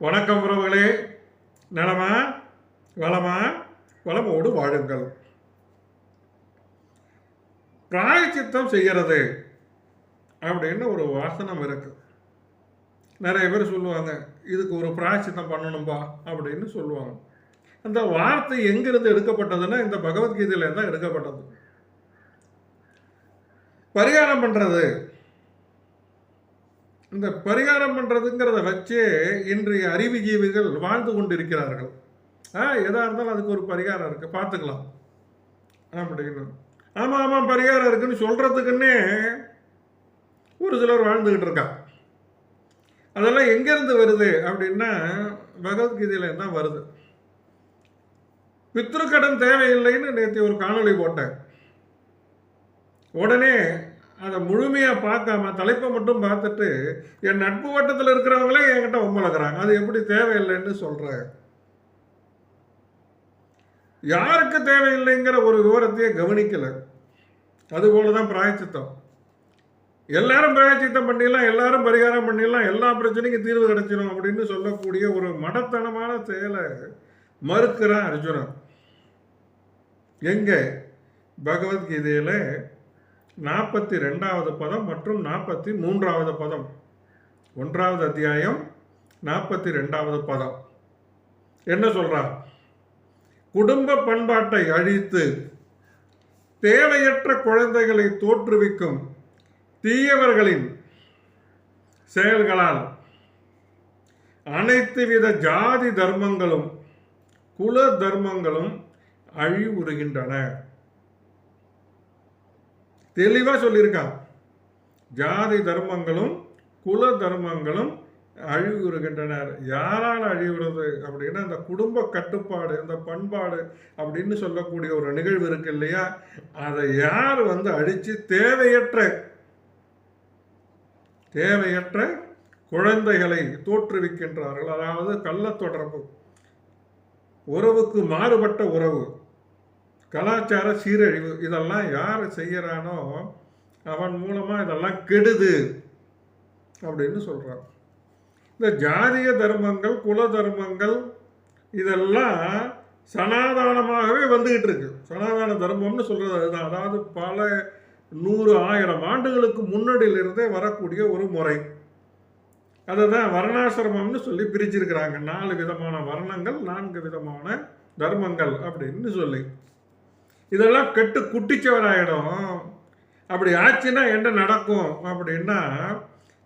வணக்கம் உறவுகளே. நலமா? வளமா? வளமோடு வாழுங்கள். பிராயச்சித்தம் செய்கிறது அப்படின்னு ஒரு வாசனம் இருக்கு. நிறைய பேர் சொல்லுவாங்க இதுக்கு ஒரு பிராயச்சித்தம் பண்ணணும்பா அப்படின்னு சொல்லுவாங்க. அந்த வார்த்தை எங்கிருந்து எடுக்கப்பட்டதுன்னா இந்த பகவத்கீதையில தான் எடுக்கப்பட்டது. பரிகாரம் பண்ணுறது இந்த பரிகாரம் பண்ணுறதுங்கிறத வச்சே இன்றைய அறிவுஜீவிகள் வாழ்ந்து கொண்டிருக்கிறார்கள். ஆ எதாக இருந்தாலும் அதுக்கு ஒரு பரிகாரம் இருக்குது பார்த்துக்கலாம். அப்படின்னு. ஆமாம் ஆமாம் பரிகாரம் இருக்குன்னு சொல்கிறதுக்குன்னே ஒரு சிலர் வாழ்ந்துக்கிட்டு இருக்கா. அதெல்லாம் எங்கேருந்து வருது அப்படின்னா பகவத்கீதையில் தான் வருது. பித்ருக்கடன் தேவையில்லைன்னு நேற்று ஒரு காணொளி போட்டேன். உடனே அதை முழுமையாக பார்க்காம தலைப்பை மட்டும் பார்த்துட்டு என் நட்பு வட்டத்தில் இருக்கிறவங்களே என்கிட்ட ஒம்பளக்குறாங்க அது எப்படி தேவையில்லைன்னு சொல்கிறேன் யாருக்கு தேவையில்லைங்கிற ஒரு விவரத்தையே கவனிக்கலை. அதுபோல தான் பிராயச்சித்தம். எல்லாரும் பிராயச்சித்தம் பண்ணிடலாம் எல்லாரும் பரிகாரம் பண்ணிடலாம் எல்லா பிரச்சனைக்கும் தீர்வு கிடைச்சிடும் அப்படின்னு சொல்லக்கூடிய ஒரு மடத்தனமான செயலை மறுக்கிறான் அர்ஜுனன். எங்க? பகவத்கீதையில் நாற்பத்தி ரெண்டாவது பதம் மற்றும் நாற்பத்தி மூன்றாவது பதம். ஒன்றாவது அத்தியாயம் நாற்பத்தி ரெண்டாவது பதம். என்ன சொல்கிறார் குடும்ப பண்பாட்டை அழித்து தேவையற்ற குழந்தைகளை தோற்றுவிக்கும் தீயவர்களின் செயல்களால் அனைத்து வித ஜாதி தர்மங்களும் குல தர்மங்களும் அழிவுறுகின்றன. தெளிவாக சொல்லியிருக்கான் ஜாதி தர்மங்களும் குல தர்மங்களும் அழிவுறுகின்றனர். யாரால் அழிவுறது அப்படின்னா இந்த குடும்ப கட்டுப்பாடு இந்த பண்பாடு அப்படின்னு சொல்லக்கூடிய ஒரு நிகழ்வு இருக்கு இல்லையா? அதை யார் வந்து அழிச்சு தேவையற்ற தேவையற்ற குழந்தைகளை தோற்றுவிக்கின்றார்கள்? அதாவது கள்ள தொடர்பு உறவுக்கு மாறுபட்ட உறவு. கலாச்சார சீரழிவு இதெல்லாம் யார் செய்கிறானோ அவன் மூலமாக இதெல்லாம் கெடுது அப்படின்னு சொல்கிறான் இந்த ஜாதிய தர்மங்கள் குல தர்மங்கள் இதெல்லாம் சனாதானமாகவே வந்துக்கிட்டு இருக்கு. சனாதான தர்மம்னு சொல்கிறது அதுதான். அதாவது பல நூறு ஆயிரம் ஆண்டுகளுக்கு முன்னாடியிலிருந்தே வரக்கூடிய ஒரு முறை. அதை தான் வர்ணாசிரமம்னு சொல்லி பிரிச்சிருக்கிறாங்க. நாலு விதமான வர்ணங்கள் நான்கு விதமான தர்மங்கள் அப்படின்னு சொல்லி. இதெல்லாம் கெட்டு குட்டிச்சவராயிடும். அப்படி ஆச்சுன்னா என்ன நடக்கும்? அப்படின்னா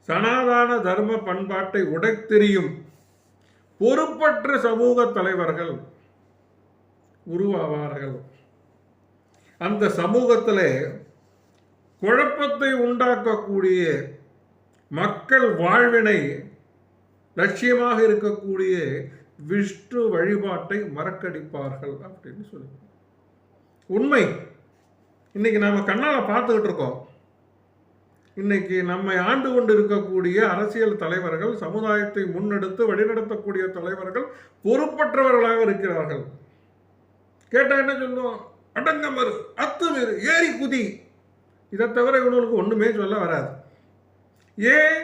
சனாதான தர்ம பண்பாட்டை உடைத்தெறியும் பொறுப்பற்ற சமூக தலைவர்கள் உருவாவார்கள். அந்த சமூகத்தில் குழப்பத்தை உண்டாக்கக்கூடிய மக்கள் வாழ்வினை லட்சியமாக இருக்கக்கூடிய விஷ்ணு வழிபாட்டை மறக்கடிப்பார்கள் அப்படின்னு சொல்லுவாங்க. உண்மை. இன்னைக்கு நாம் கண்ணால பார்த்துக்கிட்டு இருக்கோம். இன்னைக்கு நம்மை ஆண்டு கொண்டு இருக்கக்கூடிய அரசியல் தலைவர்கள் சமுதாயத்தை முன்னெடுத்து வழிநடத்தக்கூடிய தலைவர்கள் பொறுப்பற்றவர்களாக இருக்கிறார்கள். கேட்டால் என்ன சொல்லுவோம்? அடங்கமறு அத்துமீறு ஏறி குதி. இதை தவிர இவனுக்கு ஒண்ணுமே சொல்ல வராது. ஏன்?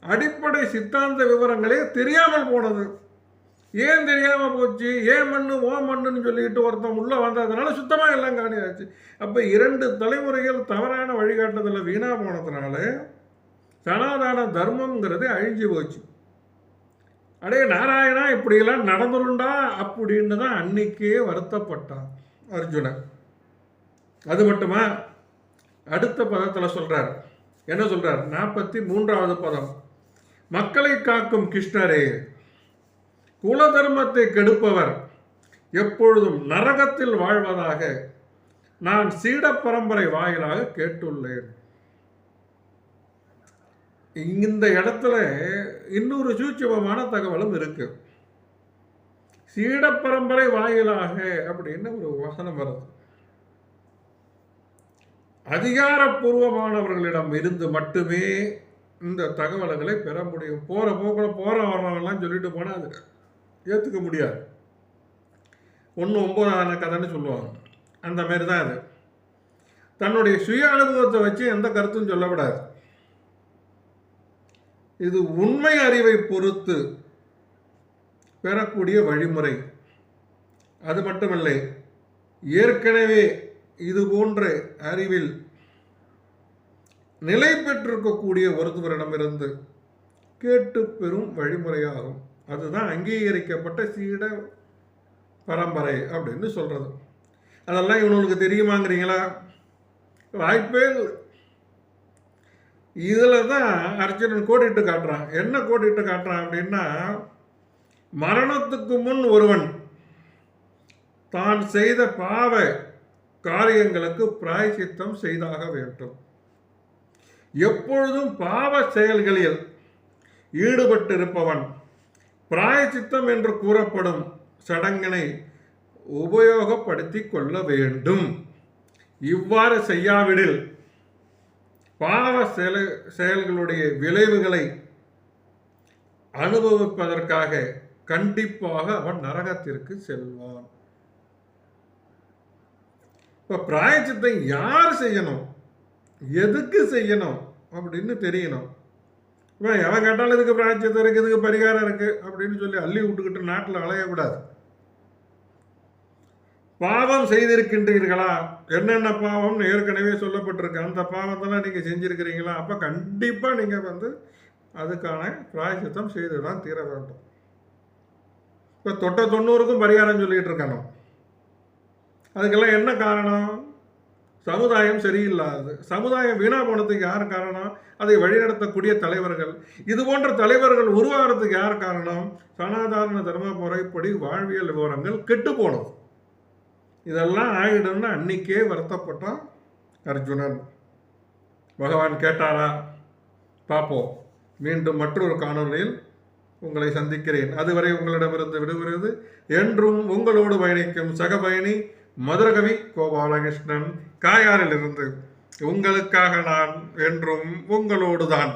அடிப்படை சித்தாந்த விவரங்களே தெரியாமல் போனது. ஏன் தெரியாமல் போச்சு? ஏன் மண்ணு ஓ மண்ணுன்னு சொல்லிட்டு ஒருத்தன் உள்ளே வந்ததுனால சுத்தமாக எல்லாம் காணியாச்சு அப்போ இரண்டு தலைமுறைகள் தவறான வழிகாட்டுதல வீணாக போனதுனால சனாதான தர்மம்ங்கிறது அழிஞ்சு போச்சு. அடே நாராயணா இப்படியெல்லாம் நடந்துருண்டா அப்படின்னு தான் அன்னைக்கே வருத்தப்பட்டான் அர்ஜுனன். அது மட்டுமா? அடுத்த பதத்தில் சொல்கிறார் என்ன சொல்கிறார் நாற்பத்தி மூன்றாவது பதம். மக்களை காக்கும் கிருஷ்ணரே குல தர்மத்தை கெடுப்பவர் எப்பொழுதும் நரகத்தில் வாழ்வதாக நான் சீட பரம்பரை வாயிலாக கேட்டுள்ளேன். இந்த இடத்துல இன்னொரு சூட்சமமான தகவலும் இருக்கு. சீட பரம்பரை வாயிலாக அப்படின்னு ஒரு வசனம் வருது. அதிகாரப்பூர்வமானவர்களிடம் இருந்து மட்டுமே இந்த தகவல்களை பெற முடியும். போகிற போக்கில் போற வர்றவங்கலாம் சொல்லிட்டு போனால் அது ஏற்றுக்க முடியாது. ஒன்று ஒன்பதான கதைன்னு சொல்லுவாங்க. அந்த மாதிரி தான் அது. தன்னுடைய சுய அனுபவத்தை வச்சு எந்த கருத்தும் சொல்லப்படாது. இது உண்மை அறிவை பொறுத்து பெறக்கூடிய வழிமுறை. அது மட்டுமில்லை ஏற்கனவே இது போன்ற அறிவில் நிலை பெற்றிருக்கக்கூடிய ஒருத்தவரிடமிருந்து கேட்டு பெறும் வழிமுறையாகும். அதுதான் அங்கீகரிக்கப்பட்ட சீட பரம்பரை அப்படின்னு சொல்கிறது அதெல்லாம் இவனுக்கு தெரியுமாங்கிறீங்களா? வாய்ப்பே இல்லை. இதில் தான் அர்ஜுனன் கோடிட்டு காட்டுறான். என்ன கோடிட்டு காட்டுறான் அப்படின்னா மரணத்துக்கு முன் ஒருவன் தான் செய்த பாவ காரியங்களுக்கு பிராயசித்தம் செய்தாக வேண்டும். எப்பொழுதும் பாவ செயல்களில் ஈடுபட்டிருப்பவன் பிராயச்சித்தம் என்று கூறப்படும் சடங்கினை உபயோகப்படுத்தி கொள்ள வேண்டும். இவ்வாறு செய்யாவிடில் பாவ செயல செயல்களுடைய விளைவுகளை அனுபவிப்பதற்காக கண்டிப்பாக அவன் நரகத்திற்கு செல்வான். இப்போ பிராயச்சித்தம் யார் செய்யணும்? எதுக்கு செய்யணும்? அப்படின்னு தெரியணும். இப்போ எவன் கேட்டாலும் இதுக்கு பிராயச்சித்தம் இருக்குது இதுக்கு பரிகாரம் இருக்குது அப்படின்னு சொல்லி அள்ளி விட்டுக்கிட்டு நாட்டில் அலையக்கூடாது. பாவம் செய்திருக்கின்றீர்களா? என்னென்ன பாவம்னு ஏற்கனவே சொல்லப்பட்டிருக்கு. அந்த பாவத்தெல்லாம் நீங்கள் செஞ்சுருக்கிறீங்களா? அப்போ கண்டிப்பாக நீங்கள் வந்து அதுக்கான பிராயச்சித்தம் செய்து தான் தீர வேண்டும். இப்போ தொட்ட தொண்ணூறுக்கும் பரிகாரம் சொல்லிகிட்டு இருக்கானோ அதுக்கெல்லாம் என்ன காரணம்? சமுதாயம் சரியில்லாது சமுதாயம் வீணா போனதுக்கு யார் காரணம்? அதை வழிநடத்தக்கூடிய தலைவர்கள். இது போன்ற தலைவர்கள் உருவாகிறதுக்கு யார் காரணம்? சனாதாரண தர்ம முறைப்படி வாழ்வியல் விவரங்கள் கெட்டு போனது. இதெல்லாம் ஆகிடும்னு அன்னைக்கே வருத்தப்பட்டான் அர்ஜுனன். பகவான் கேட்டாரா? பார்ப்போம் மீண்டும் மற்றொரு காணொளியில் உங்களை சந்திக்கிறேன். அதுவரை உங்களிடமிருந்து விடுகிறது என்றும் உங்களோடு பயணிக்கும் சக பயணி மதுரகவி கோபாலகிருஷ்ணன் காயாரிலிருந்து உங்களுக்காக நான் என்றும் உங்களோடு தான்